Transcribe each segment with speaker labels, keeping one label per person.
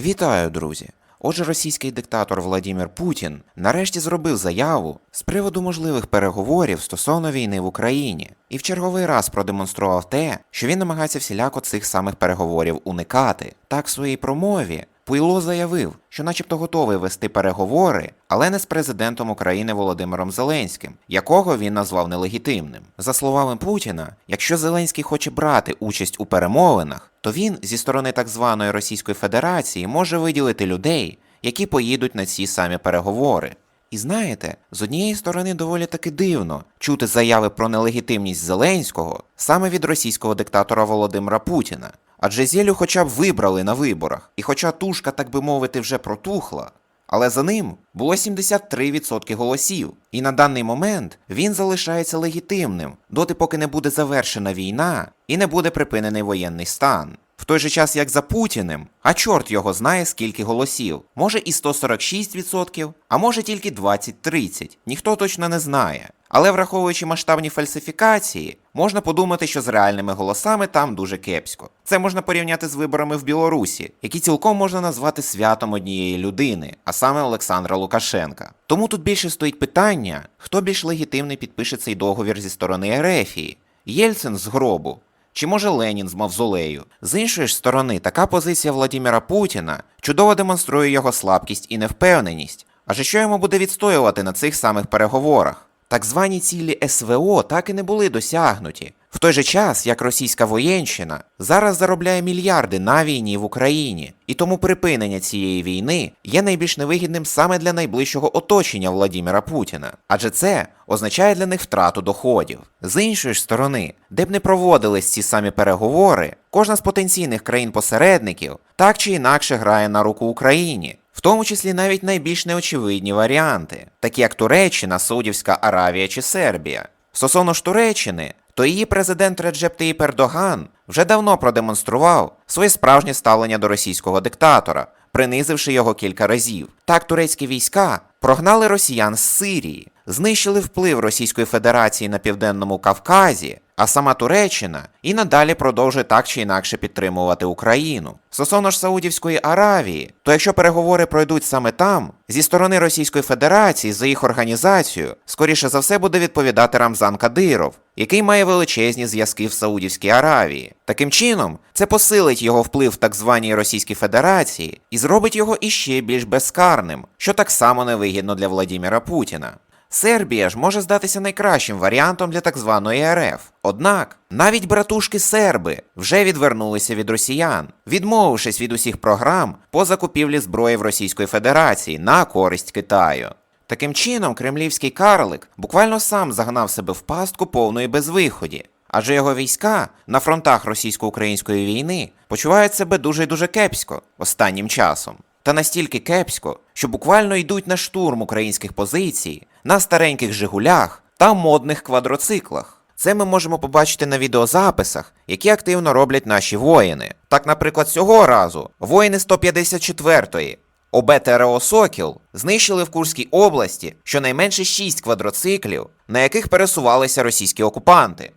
Speaker 1: Вітаю, друзі! Отже, російський диктатор Владімір Путін нарешті зробив заяву з приводу можливих переговорів стосовно війни в Україні і в черговий раз продемонстрував те, що він намагається всіляко цих самих переговорів уникати. Так, в своїй промові Пуйло заявив, що начебто готовий вести переговори, але не з президентом України Володимиром Зеленським, якого він назвав нелегітимним. За словами Путіна, якщо Зеленський хоче брати участь у перемовинах, то він зі сторони так званої Російської Федерації може виділити людей, які поїдуть на ці самі переговори. І знаєте, з однієї сторони доволі таки дивно чути заяви про нелегітимність Зеленського саме від російського диктатора Володимира Путіна. Адже Зєлю хоча б вибрали на виборах, і хоча тушка, так би мовити, вже протухла, але за ним було 73% голосів, і на даний момент він залишається легітимним, доти поки не буде завершена війна і не буде припинений воєнний стан. В той же час, як за Путіним, а чорт його знає скільки голосів. Може і 146%, а може тільки 20-30. Ніхто точно не знає. Але враховуючи масштабні фальсифікації, можна подумати, що з реальними голосами там дуже кепсько. Це можна порівняти з виборами в Білорусі, які цілком можна назвати святом однієї людини, а саме Олександра Лукашенка. Тому тут більше стоїть питання, хто більш легітимний підпише цей договір зі сторони Ерефії. Єльцин з гробу чи може Ленін з мавзолею? З іншої ж сторони, така позиція Владіміра Путіна чудово демонструє його слабкість і невпевненість. Адже що йому буде відстоювати на цих самих переговорах? Так звані цілі СВО так і не були досягнуті. В той же час, як російська воєнщина зараз заробляє мільярди на війні в Україні, і тому припинення цієї війни є найбільш невигідним саме для найближчого оточення Владіміра Путіна, адже це означає для них втрату доходів. З іншої ж сторони, де б не проводились ці самі переговори, кожна з потенційних країн-посередників так чи інакше грає на руку Україні. В тому числі навіть найбільш неочевидні варіанти, такі як Туреччина, Саудівська Аравія чи Сербія. Стосовно ж Туреччини, то її президент Реджеп Таїп Ердоган вже давно продемонстрував своє справжнє ставлення до російського диктатора, принизивши його кілька разів. Так турецькі війська прогнали росіян з Сирії, знищили вплив Російської Федерації на південному Кавказі, а сама Туреччина і надалі продовжує так чи інакше підтримувати Україну. Стосовно ж Саудівської Аравії, то якщо переговори пройдуть саме там, зі сторони Російської Федерації за їх організацію, скоріше за все буде відповідати Рамзан Кадиров, який має величезні зв'язки в Саудівській Аравії. Таким чином, це посилить його вплив в так званій Російській Федерації і зробить його іще більш безкарним, що так само невигідно для Владіміра Путіна. Сербія ж може здатися найкращим варіантом для так званої РФ. Однак навіть братушки серби вже відвернулися від росіян, відмовившись від усіх програм по закупівлі зброї в Російської Федерації на користь Китаю. Таким чином, кремлівський карлик буквально сам загнав себе в пастку повної безвиході, адже його війська на фронтах російсько-української війни почувають себе дуже дуже кепсько останнім часом. Та настільки кепсько, що буквально йдуть на штурм українських позицій на стареньких Жигулях та модних квадроциклах. Це ми можемо побачити на відеозаписах, які активно роблять наші воїни. Так, наприклад, цього разу воїни 154-ї ОБТРО Сокіл знищили в Курській області щонайменше 6 квадроциклів, на яких пересувалися російські окупанти.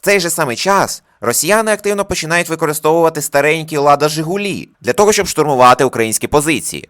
Speaker 1: В цей же самий час росіяни активно починають використовувати старенькі лада Жигулі для того, щоб штурмувати українські позиції.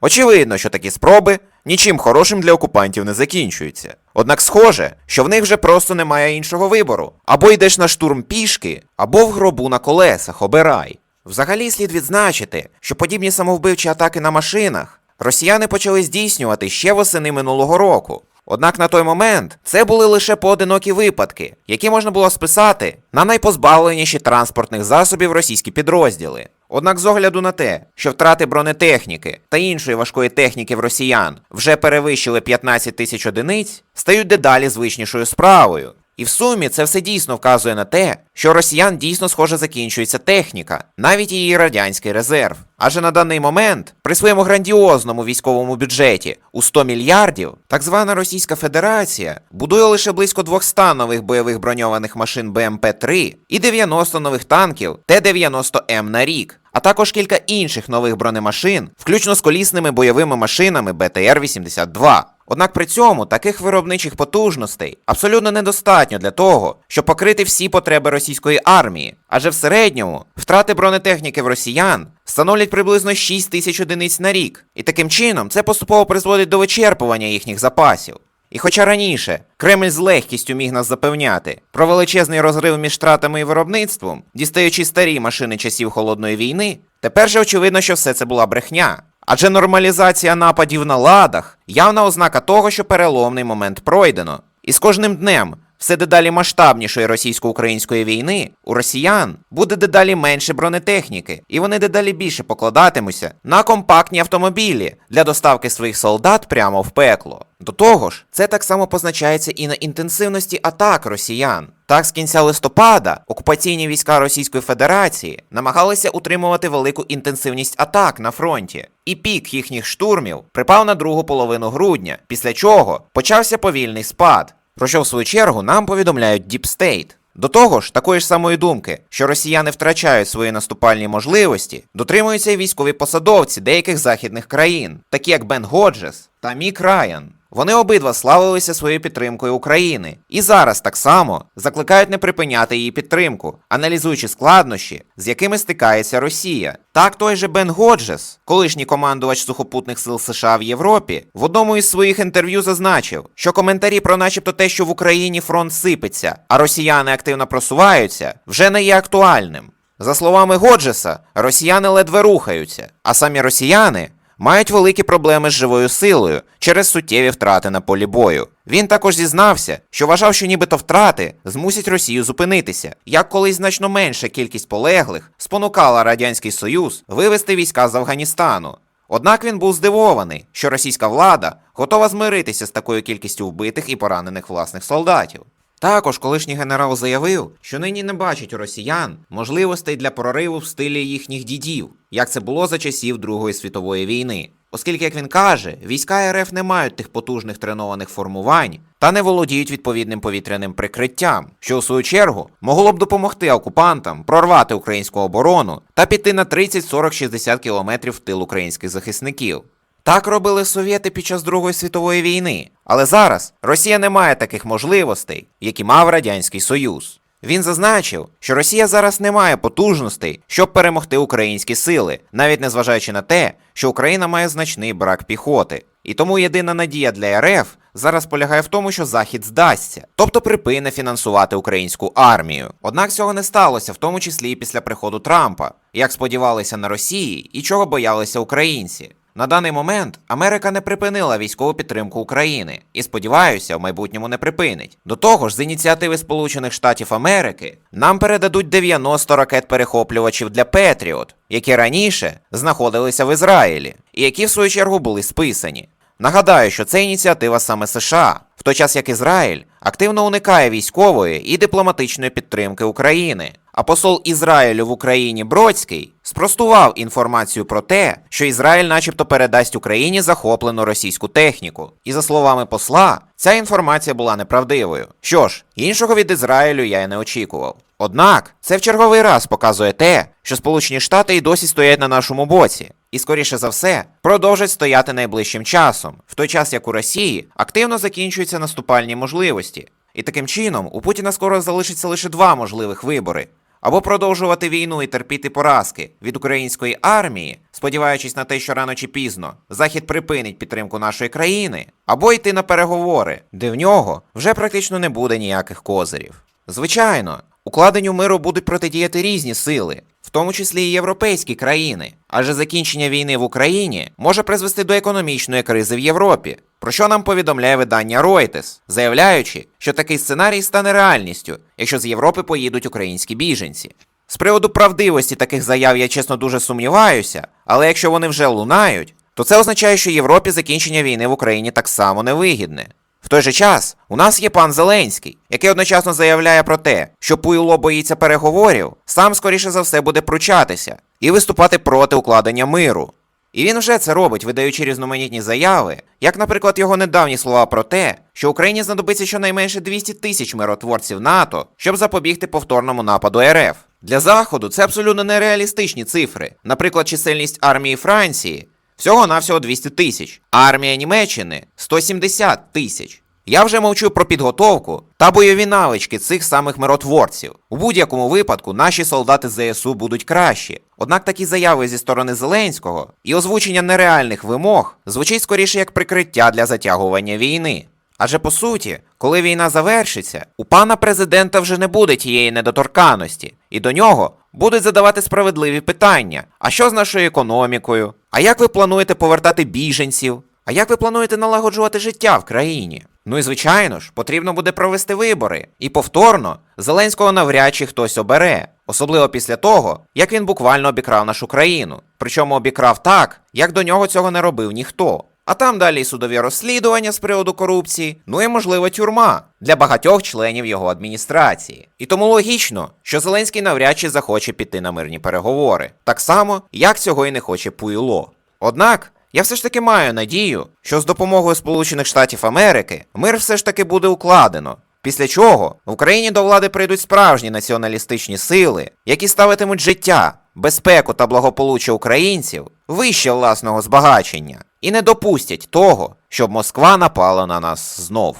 Speaker 1: Очевидно, що такі спроби нічим хорошим для окупантів не закінчуються. Однак схоже, що в них вже просто немає іншого вибору. Або йдеш на штурм пішки, або в гробу на колесах, обирай. Взагалі слід відзначити, що подібні самовбивчі атаки на машинах росіяни почали здійснювати ще восени минулого року. Однак на той момент це були лише поодинокі випадки, які можна було списати на найпозбавленіші транспортних засобів російські підрозділи. Однак, з огляду на те, що втрати бронетехніки та іншої важкої техніки в росіян вже перевищили 15 тисяч одиниць, стають дедалі звичнішою справою. І в сумі це все дійсно вказує на те, що росіян дійсно схоже закінчується техніка, навіть її радянський резерв. Адже на даний момент, при своєму грандіозному військовому бюджеті у 100 мільярдів, так звана Російська Федерація будує лише близько 200 нових бойових броньованих машин БМП-3 і 90 нових танків Т-90М на рік, а також кілька інших нових бронемашин, включно з колісними бойовими машинами БТР-82. Однак при цьому таких виробничих потужностей абсолютно недостатньо для того, щоб покрити всі потреби російської армії, адже в середньому втрати бронетехніки в росіян становлять приблизно 6 тисяч одиниць на рік, і таким чином це поступово призводить до вичерпування їхніх запасів. І хоча раніше Кремль з легкістю міг нас запевняти про величезний розрив між втратами і виробництвом, дістаючи старі машини часів холодної війни, тепер же очевидно, що все це була брехня. Адже нормалізація нападів на ладах явна ознака того, що переломний момент пройдено. І з кожним днем все дедалі масштабнішої російсько-української війни у росіян буде дедалі менше бронетехніки, і вони дедалі більше покладатимуться на компактні автомобілі для доставки своїх солдат прямо в пекло. До того ж, це так само позначається і на інтенсивності атак росіян. Так, з кінця листопада окупаційні війська Російської Федерації намагалися утримувати велику інтенсивність атак на фронті, і пік їхніх штурмів припав на другу половину грудня, після чого почався повільний спад. Про що в свою чергу нам повідомляють State. До того ж, такої ж самої думки, що росіяни втрачають свої наступальні можливості, дотримуються і військові посадовці деяких західних країн, такі як Бен Годжес та Мік Райан. Вони обидва славилися своєю підтримкою України і зараз так само закликають не припиняти її підтримку, аналізуючи складнощі, з якими стикається Росія. Так той же Бен Годжес, колишній командувач сухопутних сил США в Європі, в одному із своїх інтерв'ю зазначив, що коментарі про начебто те, що в Україні фронт сипеться, а росіяни активно просуваються, вже не є актуальним. За словами Годжеса, росіяни ледве рухаються, а самі росіяни мають великі проблеми з живою силою через суттєві втрати на полі бою. Він також зізнався, що вважав, що нібито втрати змусять Росію зупинитися, як колись значно менша кількість полеглих спонукала Радянський Союз вивести війська з Афганістану. Однак він був здивований, що російська влада готова змиритися з такою кількістю вбитих і поранених власних солдатів. Також колишній генерал заявив, що нині не бачить у росіян можливостей для прориву в стилі їхніх дідів, як це було за часів Другої світової війни. Оскільки, як він каже, війська РФ не мають тих потужних тренованих формувань та не володіють відповідним повітряним прикриттям, що у свою чергу могло б допомогти окупантам прорвати українську оборону та піти на 30, 40, 60 кілометрів в тил українських захисників. Так робили совєти під час Другої світової війни, але зараз Росія не має таких можливостей, які мав Радянський Союз. Він зазначив, що Росія зараз не має потужностей, щоб перемогти українські сили, навіть незважаючи на те, що Україна має значний брак піхоти. І тому єдина надія для РФ зараз полягає в тому, що Захід здасться, тобто припине фінансувати українську армію. Однак цього не сталося, в тому числі і після приходу Трампа, як сподівалися на Росії і чого боялися українці. На даний момент Америка не припинила військову підтримку України і, сподіваюся, в майбутньому не припинить. До того ж, з ініціативи Сполучених Штатів Америки нам передадуть 90 ракет-перехоплювачів для Петріот, які раніше знаходилися в Ізраїлі, і які в свою чергу були списані. Нагадаю, що це ініціатива саме США, в той час як Ізраїль активно уникає військової і дипломатичної підтримки України. А посол Ізраїлю в Україні Бродський спростував інформацію про те, що Ізраїль начебто передасть Україні захоплену російську техніку. І за словами посла, ця інформація була неправдивою. Що ж, іншого від Ізраїлю я й не очікував. Однак це в черговий раз показує те, що Сполучені Штати й досі стоять на нашому боці, і скоріше за все продовжать стояти найближчим часом, в той час як у Росії активно закінчуються наступальні можливості. І таким чином у Путіна скоро залишиться лише два можливих вибори: або продовжувати війну і терпіти поразки від української армії, сподіваючись на те, що рано чи пізно Захід припинить підтримку нашої країни, або йти на переговори, де в нього вже практично не буде ніяких козирів. Звичайно, укладенню миру будуть протидіяти різні сили, в тому числі і європейські країни, адже закінчення війни в Україні може призвести до економічної кризи в Європі, про що нам повідомляє видання Reuters, заявляючи, що такий сценарій стане реальністю, якщо з Європи поїдуть українські біженці. З приводу правдивості таких заяв я чесно дуже сумніваюся, але якщо вони вже лунають, то це означає, що Європі закінчення війни в Україні так само невигідне. Той же час у нас є пан Зеленський, який одночасно заявляє про те, що Пуйло боїться переговорів, сам скоріше за все буде пручатися і виступати проти укладення миру. І він вже це робить, видаючи різноманітні заяви, як, наприклад, його недавні слова про те, що Україні знадобиться щонайменше 200 тисяч миротворців НАТО, щоб запобігти повторному нападу РФ. Для Заходу це абсолютно нереалістичні цифри. Наприклад, чисельність армії Франції всього навсього 200 тисяч, а армія Німеччини 170 тисяч. Я вже мовчу про підготовку та бойові навички цих самих миротворців. У будь-якому випадку наші солдати ЗСУ будуть кращі. Однак такі заяви зі сторони Зеленського і озвучення нереальних вимог звучить скоріше як прикриття для затягування війни. Адже по суті, коли війна завершиться, у пана президента вже не буде тієї недоторканості, і до нього будуть задавати справедливі питання: а що з нашою економікою? А як ви плануєте повертати біженців? А як ви плануєте налагоджувати життя в країні? Ну і звичайно ж, потрібно буде провести вибори. І повторно Зеленського навряд чи хтось обере, особливо після того, як він буквально обікрав нашу країну. Причому обікрав так, як до нього цього не робив ніхто. А там далі і судові розслідування з приводу корупції, ну і можливо тюрма для багатьох членів його адміністрації. І тому логічно, що Зеленський навряд чи захоче піти на мирні переговори, так само, як цього і не хоче Пуйло. Однак, я все ж таки маю надію, що з допомогою Сполучених Штатів Америки мир все ж таки буде укладено. Після чого в Україні до влади прийдуть справжні націоналістичні сили, які ставитимуть життя, безпеку та благополуччя українців вище власного збагачення і не допустять того, щоб Москва напала на нас знов.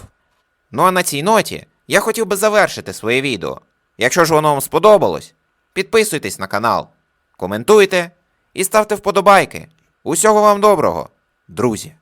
Speaker 1: Ну а на цій ноті я хотів би завершити своє відео. Якщо ж воно вам сподобалось, підписуйтесь на канал, коментуйте і ставте вподобайки. Усього вам доброго, друзі!